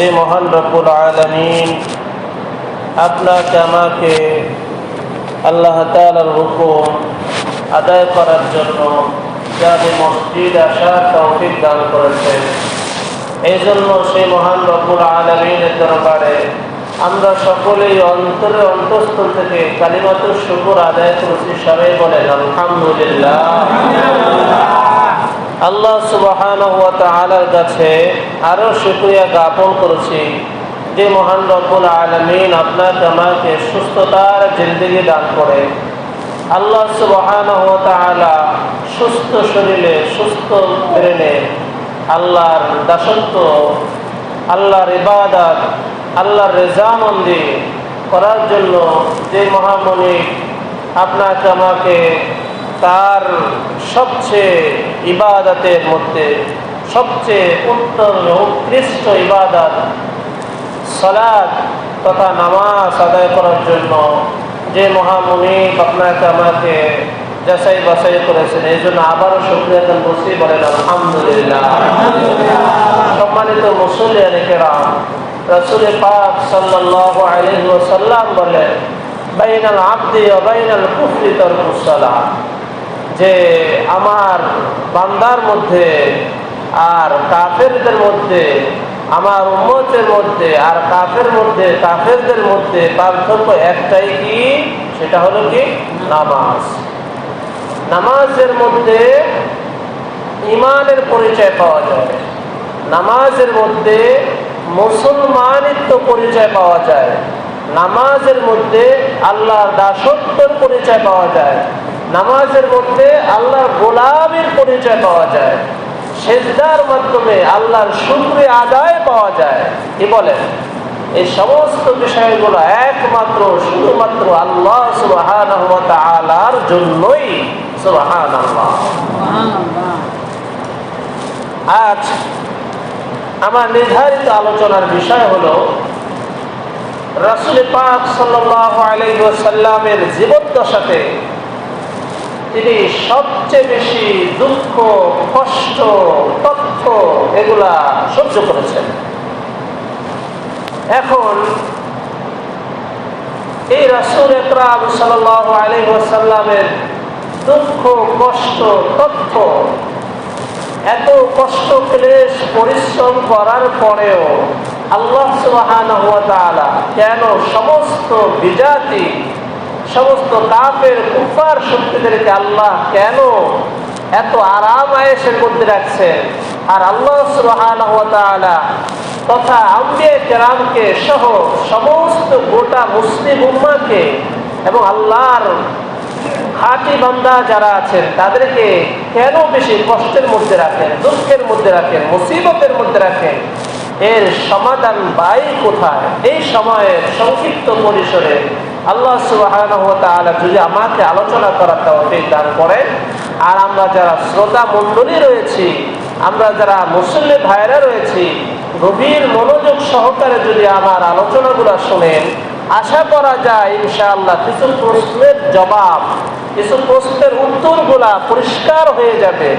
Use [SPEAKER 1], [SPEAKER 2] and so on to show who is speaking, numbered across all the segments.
[SPEAKER 1] যে মহান রব্বুল আলমিন, আপনাকে আমাকে আল্লাহ তালার হুকুম আদায় করার জন্য যাদের মসজিদ আসার তৌফিক দান করেছেন। এই জন্য সেই মহান রব্বুল আলমিনের দরবারে আমরা সকলেই অন্তরে অন্তঃস্থল থেকে কালিমাত শুকুর আদায় করেছি, সবাই বলেন, আলহামদুলিল্লাহ। আল্লাহ সুবাহান তালার কাছে আরও শুক্রিয়া জ্ঞাপন করেছি যে মহান রব্বুল আলমিন আপনাকে, আমাকে সুস্থতার জিন্দগি দান করে আল্লাহ সুবাহান তালা সুস্থ শরীরে সুস্থ ব্রেনে আল্লাহর দাসত্ব, আল্লাহর ইবাদত, আল্লাহর রেজামন্দি করার জন্য যে মহামণি আপনাকে, আমাকে তার সবচেয়ে ইবাদতের মধ্যে সবচেয়ে উত্তম উৎকৃষ্ট ইবাদত সলাদ তথা নামাজ আদায় করার জন্য যে মহামুনি আপনাকে আমাকে যাচাই বাছাই করেছেন, এই জন্য আবারও শুক্রিয়া বসি বলেন আলহামদুলিল্লাহ। সম্মানিত মুসলিয়ান কেরাম, রসুল পাক সাল্লাহ আলহি ওসাল্লাম বলেন, বাইনাল আব্দি ও বাইনাল কুফরি তরফুসালা যে আমার বান্দার মধ্যে আর কাফেরদের মধ্যে, আমার উম্মতের মধ্যে আর কাফের মধ্যে, কাফেরদের মধ্যে পার্থক্য একটাই কি? সেটা হলো কি? নামাজ। নামাজের মধ্যে ইমানের পরিচয় পাওয়া যায়। নামাজের মধ্যে মুসলমানিত্ব পরিচয় পাওয়া যায়। নামাজের মধ্যে আল্লাহর দাসত্বর পরিচয় পাওয়া যায়। নামাজের মধ্যে আল্লাহর গোলামের পরিচয় পাওয়া যায়। সেজদার মাধ্যমে আল্লাহর শুক্রে আদায় পাওয়া যায়। কি বলেন এই সমস্ত বিষয়গুলো একমাত্র, শুধুমাত্র আল্লাহ সুবাহান আলার জন্যই সুবাহান আজ আমার নির্ধারিত আলোচনার বিষয় হলো, রসুল পাক সাল্লামের জীবদ্দশাতে তিনি সবচেয়ে বেশি দুঃখ, কষ্ট, তথ্য এগুলা সহ্য করেছেন। এখন এই রসুল একরাম সাল সাল্লামের দুঃখ, কষ্ট, তথ্য এত কষ্ট, ক্লেশ, পরিশ্রম করার পরেও আল্লাহ সুবাহান কেন সমস্ত বিজাতি সমস্ত কাপের কুফার শক্তিদেরকে আল্লাহ কেন এত আরাম আয়েসের মধ্যে রাখছেন আর আল্লাহ সুবাহান তথা কেরামকে সহ সমস্ত গোটা মুসলিম উম্মাকে এবং আল্লাহর খাঁটি বান্দা যারা আছেন, তাদেরকে কেন বেশি কষ্টের মধ্যে রাখেন, দুঃখের মধ্যে রাখেন, মুসিবতের মধ্যে রাখেন? এর সমাধান বাই কোথায়? এই সময়ের সংক্ষিপ্ত পরিসরে আল্লাহ সুবাহ যদি আমাকে আলোচনা করার তৌফিক দান করেন, আর আমরা যারা শ্রোতা মণ্ডলী রয়েছি, আমরা যারা মুসল্লি ভাইরা রয়েছি, গভীর মনোযোগ সহকারে যদি আমার আলোচনাগুলো শোনেন, আশা করা যায় ইনশাআল্লাহ কিছু প্রশ্নের জবাব, কিছু প্রশ্নের উত্তরগুলা পরিষ্কার হয়ে যাবে।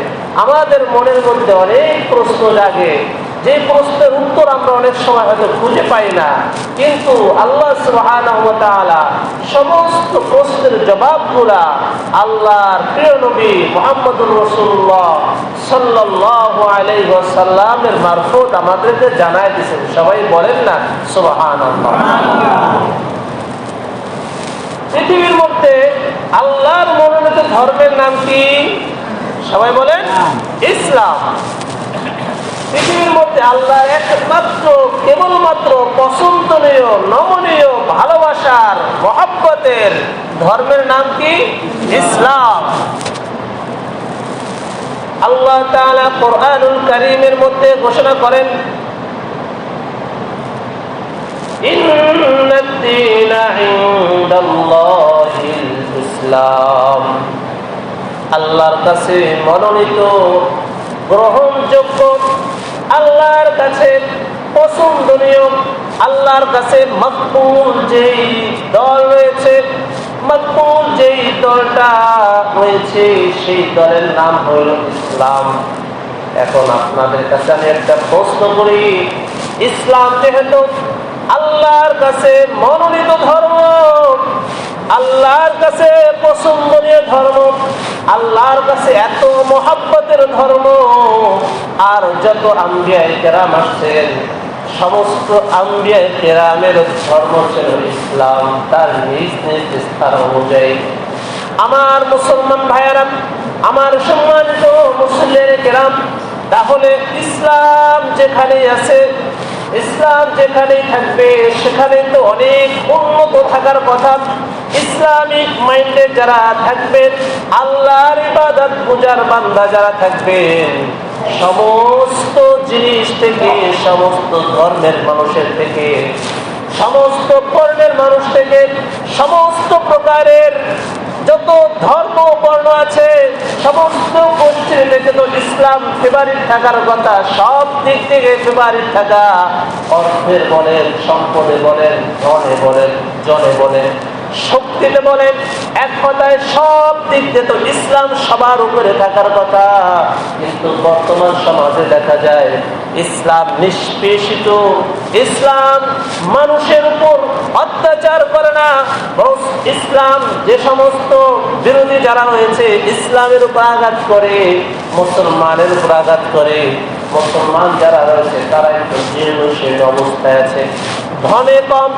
[SPEAKER 1] আমাদের মনের মধ্যে অনেক প্রশ্ন জাগে। যে প্রশ্নের উত্তর আমরা অনেক সময় হয়তো খুঁজে পাই না, কিন্তু আল্লাহ সমস্ত প্রশ্নের জবাবগুলা আল্লাহর প্রিয় নবী মোহাম্মদুর রসুল্লাহ সাল্লাহ মারফত আমাদেরকে জানায় দিয়েছেন। সবাই বলেন না সুবাহান পৃথিবীর মধ্যে আল্লাহর মনোনীত ধর্মের নাম কি? সবাই বলেন, ইসলাম। পৃথিবীর মধ্যে আল্লাহ একমাত্র, কেবলমাত্র পছন্দনীয়, নমনীয়, ভালোবাসার, মহাব্বতের ধর্মের নাম কি? ইসলাম। আল্লাহ তাআলা কোরআনুল কারীমের মধ্যে ঘোষণা করেন ইসলাম। আল্লাহর কাছে মনোনীত, গ্রহণযোগ্য আল্লাহর কাছে পছন্দনীয়, আল্লাহর কাছে মকবুল যেই দল রয়েছে, মকবুল যেই দলটা রয়েছে, সেই দলের নাম হইল ইসলাম। এখন আপনাদের কাছে আমি একটা প্রশ্ন করি, ইসলাম যেহেতু আল্লাহর কাছে মনোনীত ধর্ম, আল্লাহর কাছে পছন্দনীয় ধর্ম আল্লাহর কাছে এত মহাব্বতের ধর্ম, আর যত আম্বিয়া কেরাম আসছেন, সমস্ত আম্বিয়া কেরামের ধর্ম ছিল ইসলাম, তার নিজ নিজ স্থান অনুযায়ী। আমার মুসলমান ভাইয়েরা, আমার সম্মানিত মুসলিমের কেরাম, তাহলে ইসলাম যেখানে আছে, ইসলাম যেখানেই থাকবে সেখানে তো অনেক উন্নত থাকার কথা। ইসলামিক মাইন্ডে যারা থাকবেন, আল্লাহর ইবাদত পূজার বান্দা যারা থাকবেন, সমস্ত জিনিস থেকে, সমস্ত ধর্মের মানুষের থেকে, সমস্ত বর্ণের মানুষ থেকে, সমস্ত প্রকারের যত ধর্ম বর্ণ আছে, সমস্ত গোষ্ঠীর থেকে তো ইসলাম ফেভারিট থাকার কথা, সব দিক থেকে ফেভারিট থাকা। অর্থের বলেন, সম্পদে বলেন, ধনে বলেন, জনে বলেন শক্তিতে বলেন, এক কথায় সব দিক দিয়ে তো ইসলাম সবার উপরে থাকার কথা। কিন্তু বর্তমান সমাজে দেখা যায়, ইসলাম নিষ্পেষিত। ইসলাম মানুষের উপর অত্যাচার করে না। ইসলাম যে সমস্ত বিরোধী যারা রয়েছে ইসলামের উপর আঘাত করে, মুসলমানের উপর আঘাত করে। মুসলমান যারা রয়েছে তারা একটু জীর্ণশীল অবস্থায় আছে। ধনে কম,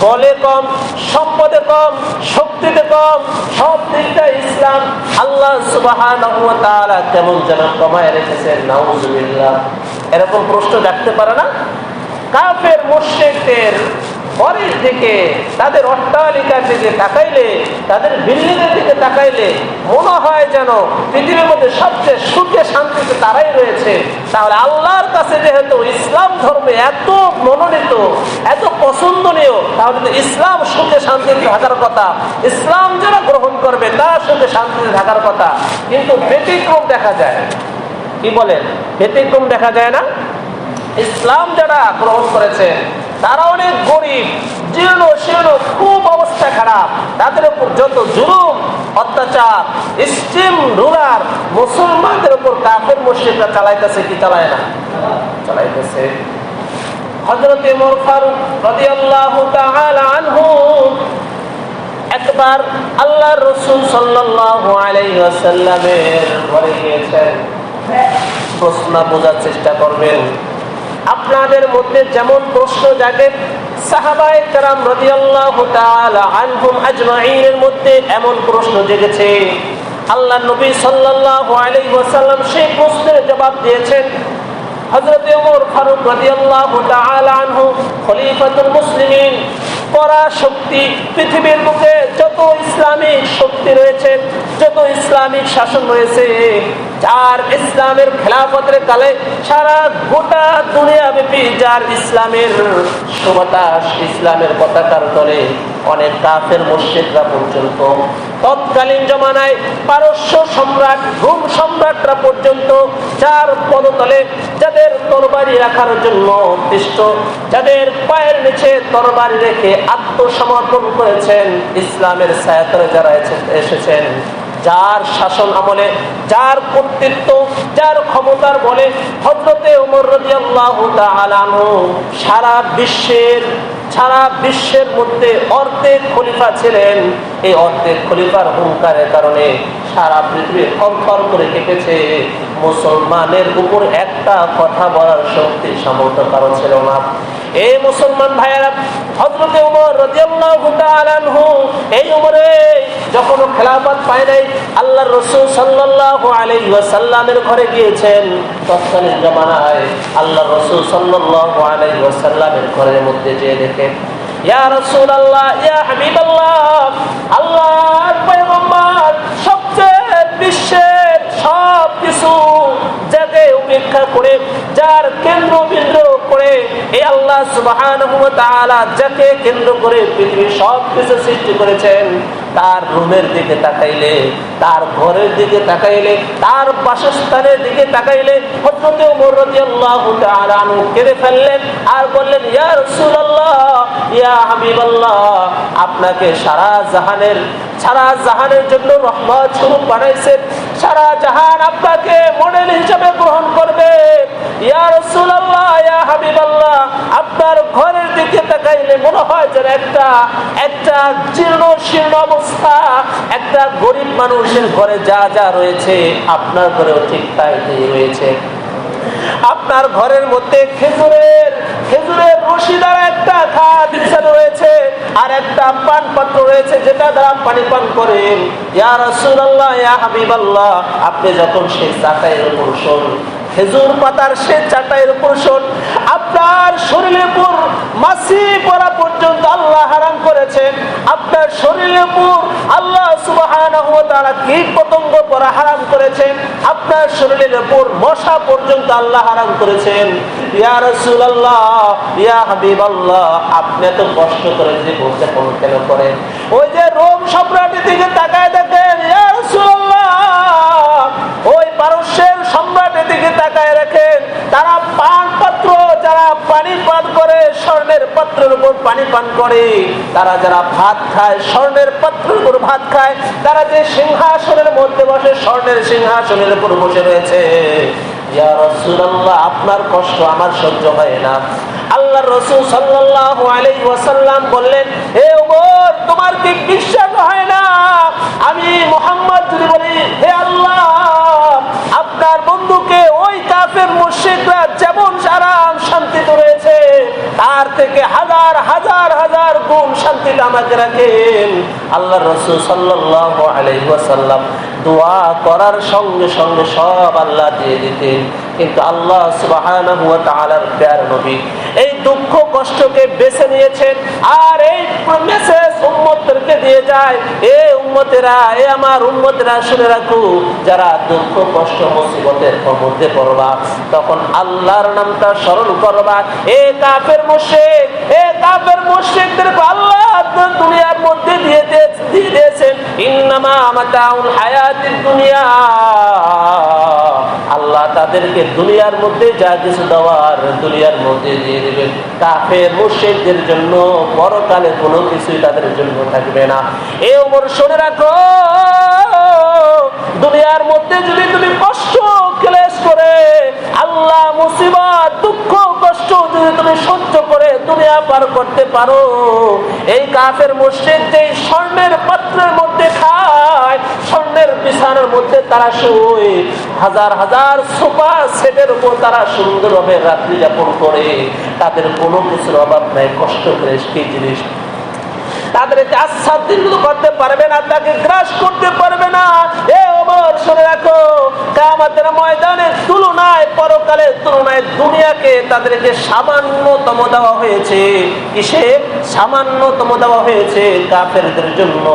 [SPEAKER 1] বলে কম, সম্পদে কম, শক্তিতে কম, সব দিকটা ইসলাম। আল্লাহ সুবাহ কেমন যেন কমায় রেখেছেন, নাউজুবিল্লাহ। এরকম প্রশ্ন দেখতে পারে না? কাফের, মুশ্রিকদের পরের দিকে তাদের অট্টালিকার দিকে তাকাইলে, তাদের বিল্ডিংয়ের দিকে তাকাইলে মনে হয় যেন পৃথিবীর মধ্যে সবচেয়ে সুখে শান্তিতে তারাই রয়েছে। তাহলে আল্লাহর কাছে যেহেতু ইসলাম ধর্মে এত মনোনীত, এত পছন্দনীয়, তাহলে ইসলাম সুখে শান্তিতে থাকার কথা। ইসলাম যারা গ্রহণ করবে তারা সুখে শান্তিতে থাকার কথা। কিন্তু ব্যতিক্রম দেখা যায়। কি বলেন? ব্যতিক্রম দেখা যায় না? ইসলাম যারা গ্রহণ করেছে তারা অনেক গরিব, জীর্ণ শীর্ণ, খুব অবস্থা খারাপ। তাদের উপর যত জুলুম, অত্যাচার, স্টিম, রুলার, মুসলমানদের উপর কাফের মসজিদরা চালাইতেছে কি চালায় না? চালাইতেছে। একবার আল্লাহ রসুল সাল্লাল্লাহু আলাইহি ওয়াসাল্লামের ঘরে গিয়েছেন। প্রশ্ন বোঝার চেষ্টা করবেন। আপনাদের মধ্যে যেমন প্রশ্ন জাগে মধ্যে এমন প্রশ্ন জেগেছে। আল্লাহ নবী সাল্লাল্লাহু সেই প্রশ্নের জবাব দিয়েছেন। ফারুক পরা শক্তি পৃথিবীর বুকে যত ইসলামিক শক্তি রয়েছে, যত ইসলামিক শাসন রয়েছে যার ইসলামের খেলাফতের কালে সারা গোটা দুনিয়া ব্যাপী যার ইসলামের সুবাতাস ইসলামের পতাকার তলে অনেক কাফের মসজিদরা পর্যন্ত, তৎকালীন জমানায় পারস্য সম্রাট, রোম সম্রাটরা পর্যন্ত যার পদতলে যাদের তরবারি রাখার জন্য উদ্দিষ্ট, যাদের পায়ের নিচে তরবারি রেখে আত্মসমর্পণ করেছেন ইসলামের সায়াতরে যারা এসেছেন। যার শাসন আমলে, যার কর্তৃত্ব, যার ক্ষমতার বলে হজরতে উমর আনহু সারা বিশ্বের সারা বিশ্বের মধ্যে অর্ধেক খলিফা ছিলেন। এই অর্ধেক খলিফার হুঙ্কারের কারণে সারা পৃথিবী থরথর করে কেঁপেছে। মুসলমানের উপর একটা কথা বলার শক্তি, সামর্থ্য কারও ছিল না। এই মুসলমান ভাইয়েরা হজরতে উমর রাদিয়াল্লাহু তাআলা এই উমরে যখন খেলাফত পায় নাই আল্লাহ রসুল সাল্লাল্লাহু আলাইহি ওয়াসাল্লামের ঘরে গিয়েছেন তৎকালীন জমানায় আল্লাহ রসুল সাল্লাল্লাহু আলাইহি ওয়াসাল্লামের ঘরের মধ্যে যেয়ে দেখেন ইয়া ইয়া আল্লাহর পয়গম্বর, সবচেয়ে বিশ্বের সব কিছু যাকে উপেক্ষা করে, যার কেন্দ্র বিন্দু করে আল্লাহ যাকে কেন্দ্র করে পৃথিবীর সব কিছু সৃষ্টি করেছেন তার রুমের দিকে তাকাইলে, তার ঘরের দিকে তাকাইলে, তার বাসস্থানের দিকে তাকাইলে কেঁদে ফেললেন আর বললেন, ইয়া রাসূলুল্লাহ, ইয়া হাবিবাল্লাহ, আপনাকে সারা জাহানের সারা জাহানের জন্য রহমত স্বরূপ বানাইছেন সারা জাহান আপনাকে মডেল হিসাবে গ্রহণ করবে। ইয়া রাসূলুল্লাহ, ইয়া হাবিবাল্লাহ দিকে তাকাইলে মনে হয় যেন একটা একটা জীর্ণ শীর্ণ অবস্থা। একটা গরিব মানুষের ঘরে যা যা রয়েছে, আপনার ঘরেও ঠিক তাই রয়েছে। আপনার ঘরের মধ্যে খেজুরের খেজুরের রশি দ্বারা একটা খাট বিছানো রয়েছে, আর একটা পান পাত্র রয়েছে, যেটা দ্বারা পানি পান করেন। ইয়া রাসূলুল্লাহ, ইয়া আপনি যখন সেই চাটাইয়ের উপর খেজুর পাতার সে চাটাইয়ের শোন আপনার শরীরের উপর মাসি পড়া পর্যন্ত আল্লাহ হারাম করেছেন আপনার শরীরের উপর আল্লাহ তাআলা কীট পতঙ্গ পড়া হারাম করেছেন আপনার শরীরের উপর মশা পর্যন্ত আল্লাহ হারাম করেছেন। ইয়া রাসূলুল্লাহ, ইয়া হাবিবাল্লাহ, আপনি এত কষ্ট করে যে বলতে কেন করেন? ওই যে রোম সম্রাটের দিকে তাকায় দেখেন তাকায় রাখেন, তারা পান পাত্র, যারা পানি পান করে, স্বর্ণের পাত্রের উপর পানি পান করে। তারা যারা ভাত খায়, স্বর্ণের পাত্রের উপর ভাত খায়, তারা যে সিংহাসনের মধ্যে বসে, স্বর্ণের সিংহাসনের উপর বসে রয়েছে। আপনার কষ্ট আমার সহ্য হয় না। আল্লাহ রসুল আলাইহি ওয়াসাল্লাম বললেন, হে ওমর তোমার কি বিশ্বাস হয় না। আমি মোহাম্মদ যদি বলি, হে আল্লাহ আপনার বন্ধুকে ওই কাফের মুর্শিদরা যেমন আরাম শান্তিতে রয়েছে, তার থেকে হাজার হাজার হাজার গুণ শান্তি আমাকে রাখেন। আল্লাহ রসুল সাল্লাহ আলাইহি ওয়াসাল্লাম দোয়া করার সঙ্গে সঙ্গে সব আল্লাহ দিয়ে দিতেন। কিন্তু আল্লাহ সুবহানাহু প্যার নবী। এই দুঃখ কষ্টকে বেছে নিয়েছেন আর এই মেসেজ উম্মতদেরকে দিয়ে যায়, এ উম্মতেরা, এ আমার উম্মতেরা, শুনে রাখো, যারা দুঃখ, কষ্ট, মুসিবতের মধ্যে পড়বা, তখন আল্লাহর নামটা স্মরণ করবা, এ কাফের মুশরিক, এ কাফের মুশরিকদেরকে আল্লাহ দুনিয়ার মধ্যে দিয়ে দিয়ে- দিয়ে দিয়েছেন, ইন্নামা মাতাউল হায়াতিদ দুনিয়া। আল্লাহ তাদেরকে দুনিয়ার মধ্যে যা কিছু দেওয়ার দুনিয়ার মধ্যে দিয়ে দিবেন। কাফের মুর্শিদদের জন্য পরকালে কোনো কিছুই তাদের জন্য থাকবে না। এ ওমর শুনে রাখো, দুনিয়ার মধ্যে যদি তুমি কষ্ট, ক্লেশ করে, আল্লাহ মুসিবত, দুঃখ, কষ্ট যদি তুমি সহ্য করে দুনিয়া পার করতে পারো, এই কাফের মুর্শিদ যে স্বর্ণের পাত্রের মধ্যে খায় স্বর্ণের বিছানার মধ্যে তারা শুয়ে হাজার হাজার সোফা সেটের উপর তারা সুন্দরভাবে রাত্রি যাপন করে। তাদের কোনো কিছুর অভাব নাই, কষ্ট করে সেই জিনিস। তাদেরকে করতে পারবে না গ্রাস করতে পারবে না। রাখো ময়দানের তুলনায় তুলনায় দুনিয়াকে তাদেরকে সামান্যতম দেওয়া হয়েছে। কিসে সামান্যতম দেওয়া হয়েছে কাফেরদের জন্য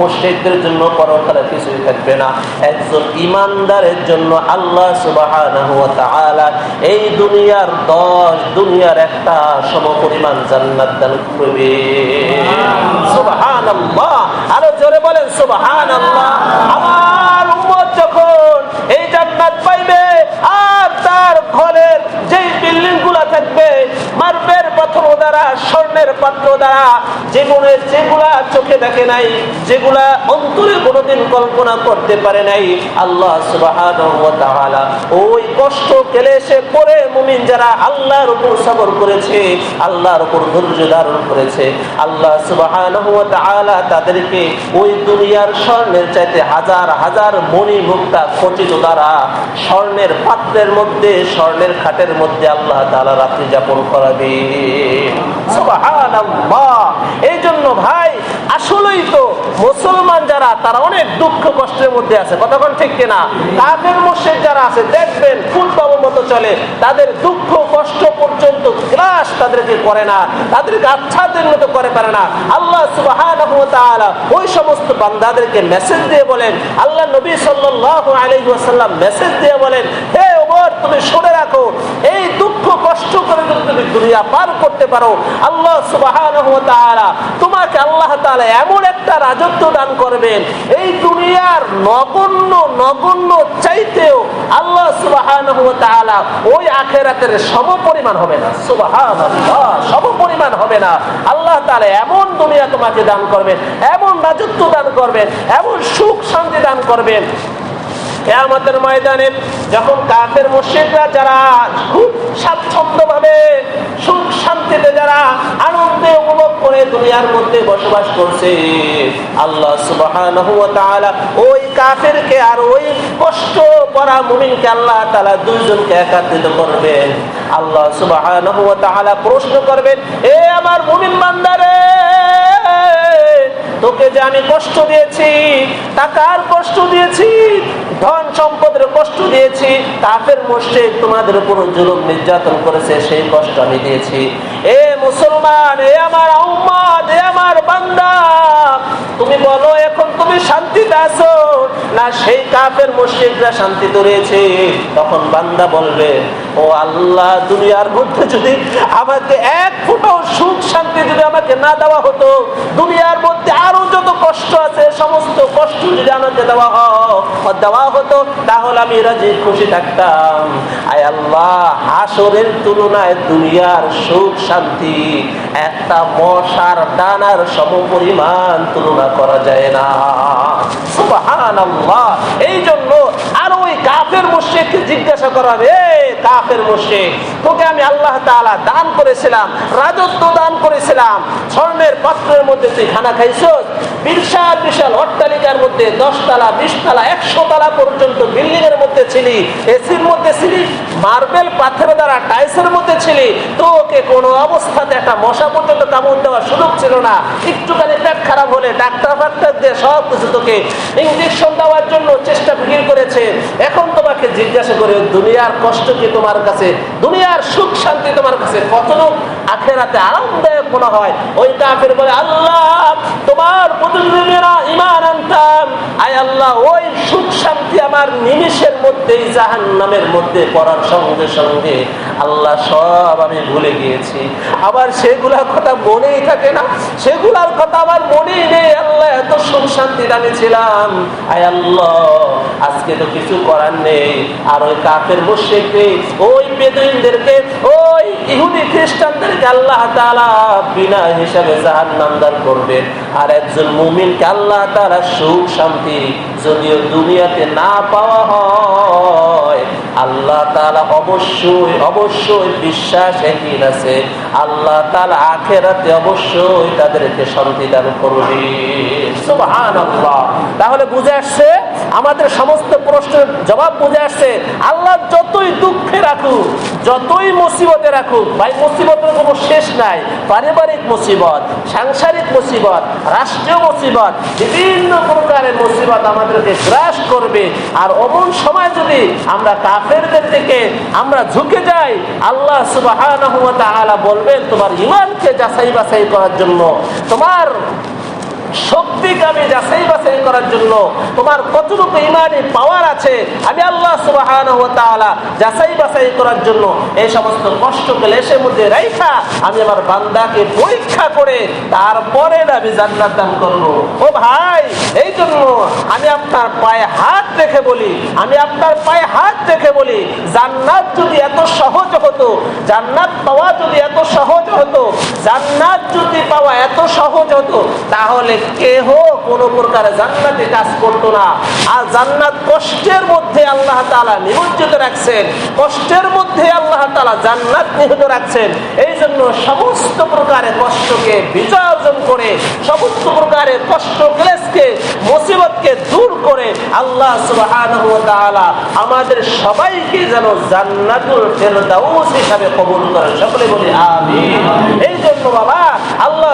[SPEAKER 1] মুশরিকদের জন্য পরকালে কিছুই থাকবে না। একজন ইমানদারের জন্য আল্লাহ তাআলা এই দুনিয়ার দশ দুনিয়ার একটা সমপরিমাণ জান্নাত দান করবে। আরও জোরে বলেন সুবহানাল্লাহ। আমার উম্মত যখন এই জান্নাত পাইবে আর তার ঘরের যেই বিল্ডিংগুলা থাকবে পাথর দ্বারা স্বর্ণের পাত্র দ্বারা যেগুলো যেগুলা চোখে দেখে নাই যেগুলা অন্তরে কোনোদিন কল্পনা করতে পারে নাই, আল্লাহ ওই কষ্ট কেলেসে পরে মুমিন যারা আল্লাহর উপর সবর করেছে, আল্লাহর উপর ধৈর্য ধারণ করেছে, আল্লাহ ওয়া তাদেরকে ওই দুনিয়ার স্বর্ণের চাইতে হাজার হাজার মণি মুক্তা খচিত দ্বারা স্বর্ণের পাত্রের মধ্যে, স্বর্ণের খাটের মধ্যে আল্লাহ তাআলা রাত্রি যাপন করাবে। এই জন্য ভাই, আসলেই তো মুসলমান যারা, তারা অনেক দুঃখ কষ্টের মধ্যে আছে। কতক্ষণ ঠিক কিনা? যারা আছে, দেখবেন ফুলবাবুর মতো চলে। তাদের দুঃখ কষ্ট পর্যন্ত তাদেরকে করে না তাদেরকে আচ্ছাদের মতো করে পারে না। আল্লাহ ওই সমস্ত বান্দাদেরকে মেসেজ দিয়ে বলেন, আল্লাহ নবী আলাইহি মেসেজ দিয়ে বলেন, হে ওমর তুমি শুনে রাখো, এই দুঃখ কষ্ট করে তুমি দুনিয়া পার করতে পারো, আল্লাহ তাআলা তোমাকে আল্লাহ তাআলা এমন একটা রাজত্ব দান করবেন। এই দুনিয়ার নগণ্য নগণ্য চাইতেও আল্লাহ তাআলা ওই আখেরাতের সমপরিমাণ হবে না। সুবহানাল্লাহ, সমপরিমাণ হবে না। আল্লাহ তাআলা এমন দুনিয়া তোমাকে দান করবেন, এমন রাজত্ব দান করবেন, এমন সুখ শান্তি দান করবেন। কেয়ামতের ময়দানে যখন কাফের মুশরিকরা যারা খুব স্বাচ্ছন্দ্য ভাবে সুখ শান্তিতে যারা আনন্দে উপভোগ করে দুনিয়ার মধ্যে বসবাস করছে, আল্লাহ তাআলা ওই কাফেরকে আর ওই কষ্ট করা মুমিনকে আল্লাহ তালা দুইজনকে একাত্রিত করবেন। আল্লাহ তাআলা প্রশ্ন করবেন, এ আমার মুমিন বান্দারে তোকে যে আমি কষ্ট দিয়েছি টাকার কষ্ট দিয়েছি? ধন সম্পদের কষ্ট দিয়েছি, কাফের মুশরিক তোমাদের উপর জুলুম নির্যাতন করেছে, সেই কষ্ট আমি দিয়েছি। এ মুসলমান, এ আমার উম্মত, এ আমার বান্দা, তুমি বলো এখন তুমি শান্তিতে আছো? না, সেই কাফের মুশরিকরা শান্তিতে রয়েছে। তখন বান্দা বলবে ও আল্লাহ, দুনিয়ার মধ্যে যদি আমাকে এক সুখ, শান্তি যদি আমাকে না দেওয়া হতো, দুনিয়ার মধ্যে আরও যত কষ্ট আছে, সমস্ত কষ্ট যদি আমাকে দেওয়া দেওয়া হতো, তাহলে আমি রাজি, খুশি থাকতাম। আয় আল্লাহ, হাসরের তুলনায় দুনিয়ার সুখ, শান্তি একটা মশার ডানার সম পরিমাণ তুলনা করা যায় না। এই জন্য আর ওই কাফের মুশরিককে জিজ্ঞাসা করা হবে কাফের মুশরিক, তোকে আমি আল্লাহ তাআলা দান করেছিলাম, রাজত্ব দান করেছিলাম স্বর্ণের পাত্রের মধ্যে তুই খানা খাইছস? বিশাল বিশাল অট্টালিকার মধ্যে দশ তালা বিশ তালা একশো তালা পর্যন্ত বিল্ডিং এর মধ্যে ছিলি, এসির মধ্যে ছিলি, মার্বেল পাথর দ্বারা টাইসের মধ্যে ছিলি, তোকে কোনো অবস্থাতে একটা মশা পর্যন্ত কামড় দেওয়ার সুযোগ ছিল না। একটুখানি পেট খারাপ হলে ডাক্তার ফাক্তার দিয়ে সব কিছু তোকে ইঞ্জেকশন দেওয়ার জন্য চেষ্টা ভিড় করেছে। এখন তোমাকে জিজ্ঞাসা করে, দুনিয়ার কষ্ট কি তোমার কাছে? দুনিয়ার সুখ শান্তি তোমার কাছে কতটুক আখেরাতে আরামদায়ক মনে হয়? ওই কাফের বলে, আল্লাহ, তোমার প্রতিনিধিরা ইমান আনতাম। আয় আল্লাহ, ওই সুখ শান্তি আমার নিমিষের মধ্যেই জাহান নামের মধ্যে পড়ার সঙ্গে সঙ্গে আল্লাহ সব আমি ভুলে গিয়েছি। আবার সেগুলার কথা মনেই থাকে না। সেগুলার কথা আমার মনেই নেই। আল্লাহ, এত সুখ শান্তির আমি ছিলাম। আয় আল্লাহ, আজকে তো কিছু করার নেই। আর ওই কাফের মুশরিককে, ওই বেদুইনদেরকে, ওই ইহুদি খ্রিস্টানদেরকে আল্লাহ তালা বিনা হিসাবে জাহান্নামদার করবে। আর একজন মুমিনকে আল্লাহ তাআলা সুখ শান্তি যদিও দুনিয়াতে না পাওয়া হয় আল্লাহ তালা অবশ্যই অবশ্যই বিশ্বাস এগিয়ে আছে। আল্লাহ তালা আখেরাতে অবশ্যই তাদেরকে শান্তি দান করবে। তাহলে বুঝে আসছে, আমাদের সমস্ত প্রশ্নের জবাব বুঝে আসছে, আল্লাহ যতই দুঃখে রাখুক, যতই মুসিবতে রাখুক, ভাই মুসিবতের কোনো শেষ নাই, পারিবারিক মুসিবত, সাংসারিক মুসিবত, রাষ্ট্রীয় মুসিবত, বিভিন্ন প্রকারের মুসিবত আমাদেরকে গ্রাস করবে। আর অমন সময় যদি আমরা কাফেরদের থেকে আমরা ঝুঁকে যাই, আল্লাহ ওয়া বলবেন, তোমার ইমানকে যাচাই বাছাই করার জন্য, তোমার শক্তিকে আমি যাচাই বাছাই করার জন্য তোমার কতটুকু ইমানি পাওয়ার আছে আমি আল্লাহ যাচাই বাছাই করার জন্য এই সমস্ত কষ্ট ক্লেশের মধ্যে আমি আমার বান্দাকে পরীক্ষা করে তারপরে আমি দান করব। ও ভাই, এই জন্য আমি আপনার পায়ে হাত বলি, আমি আপনার পায়ে হাত বলি, জান্নাত যদি এত সহজ হতো, জান্নাত পাওয়া যদি এত সহজ হতো, জান্নাত যদি পাওয়া এত সহজ হতো, তাহলে কেহ কোনো প্রকার জান্নাতে কাজ করতো না। আর জান্নাত কষ্টের মধ্যে আল্লাহ তাআলা নিমজ্জিত রাখছেন। কষ্টের মধ্যে আল্লাহ তাআলা জান্নাত রাখছেন। এই জন্য সমস্ত প্রকারের কষ্টকে বিজয় অর্জন করে, সমস্ত প্রকারের কষ্ট ক্লেশকে, মুসিবতকে দূর করে আল্লাহ তাআলা আমাদের সবাইকে যেন জান্নাতুল ফেরদাউস হিসাবে কবুল করেন। সকলে বলি, আমিন। এই জন্য বাবা আল্লাহ সুবহানাহু ওয়া তাআলা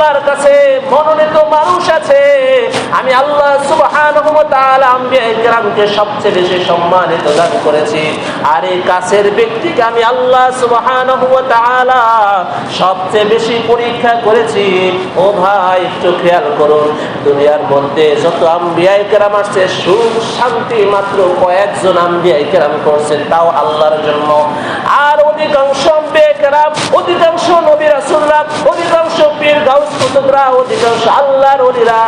[SPEAKER 1] আল্লাহর কাছে মনোনীত মানুষ আছে। আমি আল্লাহ ইকরামকে সবচেয়ে বেশি সম্মানিত দান করেছি। আর এই কাছের ব্যক্তিকে আমি আল্লাহ তাআলা সবচেয়ে বেশি পরীক্ষা করেছি। ও ভাই, একটু খেয়াল করুন, দুনিয়ার মধ্যে যত আম্বিয়া ইকরাম আসছে, সুখ, শান্তি মাত্র কয়েকজন আম্বিয়া ইকরাম করছেন, তাও আল্লাহর জন্য। আর অধিকাংশ আম্বিয়া অধিকাংশ নবী রাসূলরা, অধিকাংশ পীর গাউস কুতুবরা অধিকাংশ আল্লাহর ওলিরা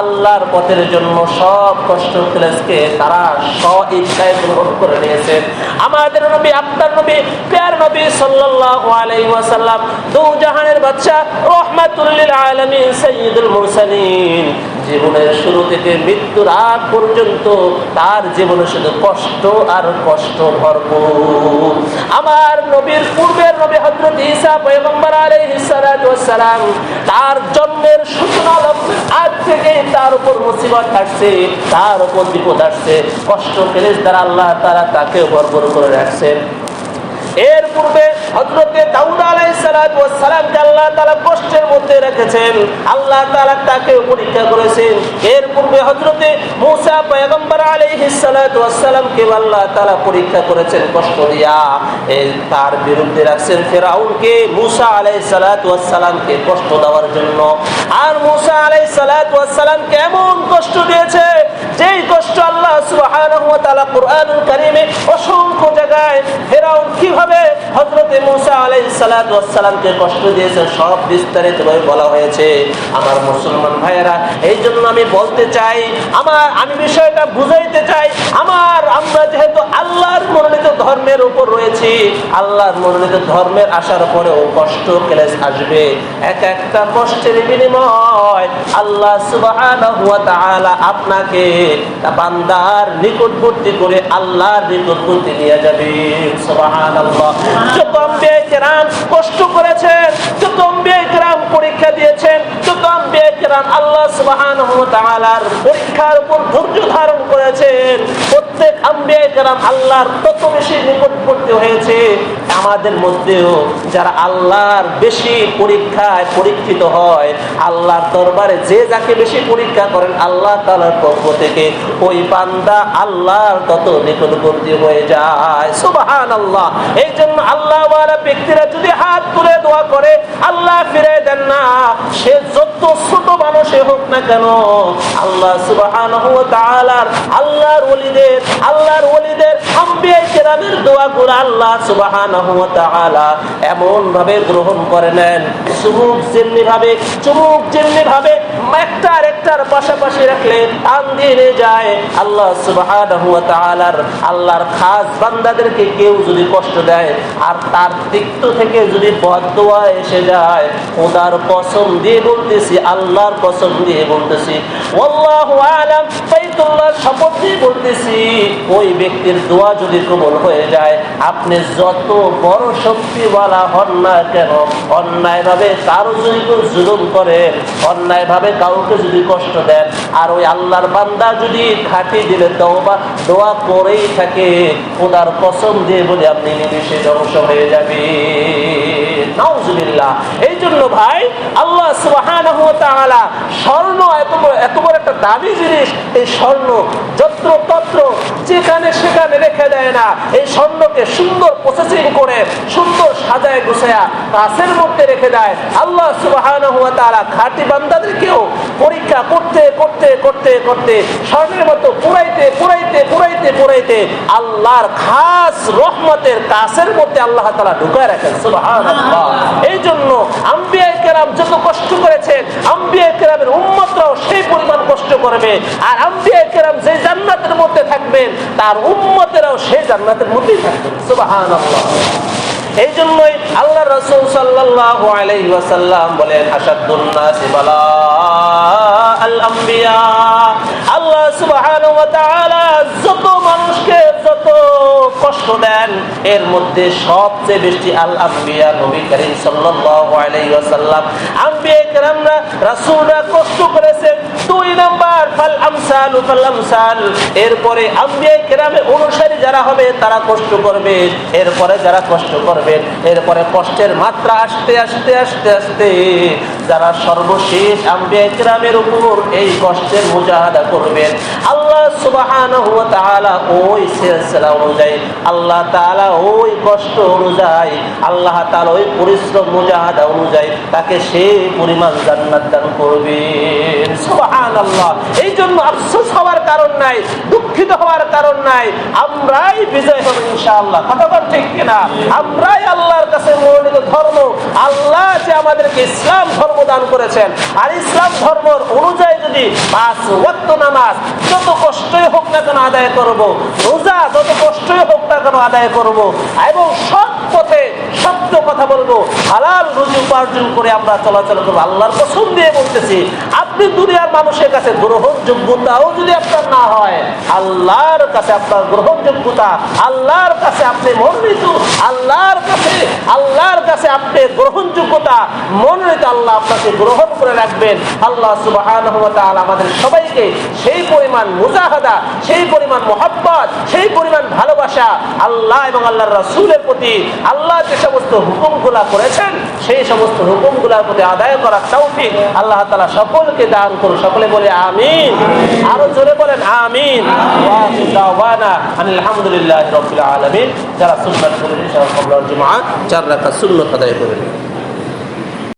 [SPEAKER 1] আল্লাহর পথের জন্য সব কষ্ট ক্লেশকে তারা স্ব ইচ্ছায় গ্রহণ করে নিয়েছেন আমাদের নবী, আপনার নবী, প্যার নবী সাল্লাল্লাহু আলাইহি ওয়াসাল্লাম দু জাহানের বাদশা রহমাতুল লিল আলামিন সাইয়্যিদুল মুরসালিন। জীবনের শুরু থেকে মৃত্যুর আগ পর্যন্ত তার জীবনে শুধু কষ্ট আর কষ্ট ভরপুর। আমার নবীর পূর্বের নবী ওয়াস সালাম তার জন্মের সূচনা আজ থেকে তার উপর মুসিবত আসছে, তার উপর বিপদ আসছে। কষ্ট ক্লেশ দ্বারা আল্লাহ তারা তাকে ভরপুর করে রাখছেন। এর পূর্বে হযরতে দাউদ আলাইহিস সালাতু আল্লাহ তাআলা কষ্টের মধ্যে রেখেছেন, আল্লাহ তাআলা তাকে পরীক্ষা করেছেন। এর পূর্বে হযরতে মূসা পয়গম্বর ওয়াস আল্লাহ তাআলা পরীক্ষা করেছেন কষ্ট দিয়া। তার বিরুদ্ধে রাখছেন ফেরাউনকে, মূসা আলাইহিস সালাতু ওয়াস কষ্ট দেওয়ার জন্য। আর মুসা আলাইহিস সালাতু ওয়াস সালামকে এমন কষ্ট দিয়েছে, যেই কষ্ট আল্লাহ কুরআনুল অসংখ্য জায়গায় হবে সালামকে কষ্ট দিয়েছে, সব বলা হয়েছে। আমার মুসলমান ভাইয়েরা এই জন্য আমি বলতে চাই, আমার, আমি বিষয়টা বুঝাইতে চাই, আমার, আমরা যেহেতু আল্লাহর মনোনীত ধর্মের উপর রয়েছি, আল্লাহর মনোনীত ধর্মের আসার কষ্ট আসবে। এক একটা কষ্টের বিনিময় আল্লাহ ওয়া আপনাকে বান্দার নিকটবর্তী করে আল্লাহর নিকটবর্তী নিয়ে যাবে। সুবহানাল্লাহ। কষ্ট করেছেন যত পরীক্ষা দিয়েছেন আল্লাহ তাআলার পরীক্ষার উপর ধৈর্য ধারণ করেছেন। আমাদের মধ্যেও যারা আল্লাহর বেশি পরীক্ষায় পরীক্ষিত হয়, আল্লাহর দরবারে যে যাকে বেশি পরীক্ষা করেন, আল্লাহ তাআলার পক্ষ থেকে ওই বান্দা আল্লাহর তত নিকটবর্তী হয়ে যায়। সুবহানাল্লাহ। এই জন্য আল্লাহ ব্যক্তিরা যদি হাত তুলে দোয়া করে, আল্লাহ ফিরে দেন না। সে যত ছোট মানুষে হোক না কেন, আল্লাহ তাআলার, আল্লাহর ওলিদের আল্লাহর ওলিদের, আম্বিয়া কেরামের দোয়াগুলো আল্লাহ তাআলা এমন ভাবে গ্রহণ করে নেন। চুমুক যেমনি ভাবে, চুমুক যেমনি ভাবে একটা আর একটার পাশাপাশি রাখলে টান দিয়ে যায়। আল্লাহ তাআলার, আল্লাহর খাস বান্দাদেরকে কেউ যদি কষ্ট দেয় আর তার দিক্ত থেকে যদি বদদোয়া এসে যায় খোদার কসম দিয়ে বলতেছি, আল্লাহর কসম দিয়ে বলতেছি দিয়ে বলতেছি, ওই ব্যক্তির দোয়া যদি হয়ে যায়, আপনি যত বড় শক্তিওয়ালা কেন অন্যায় ভাবে কারও যদি কেউ জুলুম করেন অন্যায় কাউকে যদি কষ্ট দেন, আর ওই আল্লাহর বান্দা যদি খাটি দিলে দোয়া করেই থাকে খোদার কসম দিয়ে বলে আপনি নিমিশে ধ্বংস হয়ে যাবে। এই জন্য ভাই, আল্লাহ স্বর্ণ এত বড় একটা দামি জিনিস, এই স্বর্ণ যত্র তত্র যেখানে সেখানে রেখে দেয় না। এই স্বর্ণকে সুন্দর প্রসেসিং করে, সুন্দর সাজায় গুছায়া কাছের মধ্যে রেখে দেয়। আল্লাহ বান্দাদেরকেও পরীক্ষা করতে করতে করতে করতে, স্বর্ণের মতো পুরাইতে পুরাইতে পুরাইতে পুরাইতে আল্লাহর খাস রহমতের কাছের মধ্যে আল্লাহ তাআলা ঢুকায় রাখেন। সুবহানাল্লাহ। এই জন্য আম্বিয়া যত কষ্ট করেছেন আম্বিয়া কেরামের উম্মতরাও সেই পরিমাণ কষ্ট করবে। আর আম্বিয়া যে জান্নাতের মধ্যে থাকবেন তার উম্মতেরাও সেই জান্নাতের মধ্যেই থাকবেন এই জন্যই আল্লাহ রসুল আলাইহি বলেন বালা আল আম্বিয়া এরপরে অনুসারী যারা হবে, তারা কষ্ট করবে। এরপরে যারা কষ্ট করবেন এরপরে কষ্টের মাত্রা আসতে আসতে আসতে আসতে যারা সর্বশেষ আম্বিয়া কেরামের উপর এই কষ্টের মুজাহাদা করবেন। আল্লাহ ওই সিলসিলা অনুযায়ী, আল্লাহ তাআলা ওই কষ্ট অনুযায়ী, আল্লাহ তাআলা ওই পরিশ্রম মুজাহাদা অনুযায়ী তাকে সেই পরিমাণ জান্নাত দান আমরাই বিজয় হব ঠিক কিনা? আমরাই আল্লাহর কাছে মনোনীত ধর্ম। আল্লাহ যে আমাদেরকে ইসলাম ধর্ম দান করেছেন। আর ইসলাম ধর্ম অনুযায়ী যদি পাঁচ যত কষ্টই হোক না কেন আদায় করব, রোজা যত কষ্টই হোক না কেন আদায় করব, এবং সৎ পথে সত্য কথা বলব, হালাল রুজি উপার্জন করে আমরা চলাচল করব। আল্লাহর কসম দিয়ে বলতেছি, আপনি দুনিয়ার মানুষের কাছে গ্রহণযোগ্যতাও যদি আপনার না হয়, আল্লাহর কাছে আপনার গ্রহণযোগ্যতা, আল্লাহর কাছে আপনি মনোনীত, আল্লাহর কাছে আল্লাহর কাছে আপনি গ্রহণযোগ্যতা, মনোনীত আল্লাহ আপনাকে গ্রহণ করে রাখবেন। আল্লাহ তাআলা আমাদের সবাইকে সেই পরিমাণ মুজাহাদা, সেই পরিমাণ মোহাব্বত, সেই পরিমাণ ভালোবাসা আল্লাহ এবং আল্লাহর রাসূলের প্রতি আল্লাহ যে সমস্ত হুকুমগুলা করেছেন, সেই সমস্ত হুকুমগুলার প্রতি আদায় করার তৌফিক আল্লাহ তাআলা সকলকে দান করুন। সকলে বলে আমিন। আরও জোরে বলেন আমিন। আলহামদুলিল্লাহি রাব্বিল আলামিন। যারা সুন্নাত করেন চার রাকাত সুন্নাত আদায় করেন।